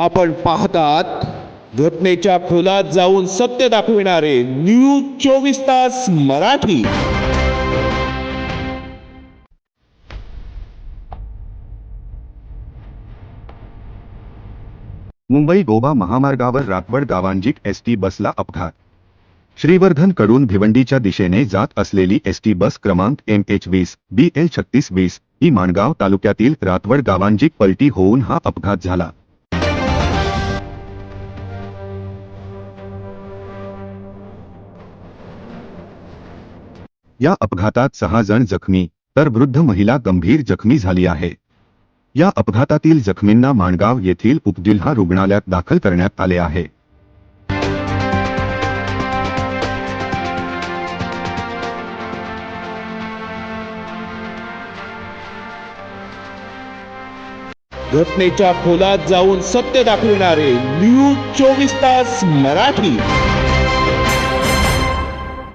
आपण पाहतात घटनेच्या खोलात जाऊन सत्य दाखविणारे न्यूज चोवीस तास मराठी. मुंबई गोवा महामार्गावर रातवड गावांजिक एस टी बसला अपघात. श्रीवर्धनकडून भिवंडीच्या दिशेने जात असलेली एस टी बस क्रमांक एम एच वीस बी एल छत्तीस वीस ही माणगाव तालुक्यातील रातवड गावांजिक पलटी होऊन हा अपघात झाला. या अपघातात सहा जण जखमी तर वृद्ध महिला गंभीर जखमी झाली आहे. या अपघातातील जखमींना माणगाव येथील उपजिल्हा रुग्णालयात दाखल करण्यात आले आहे. घटनेच्या खोलात जाऊन सत्य दाखविणारे न्यूज चोवीस तास मराठी.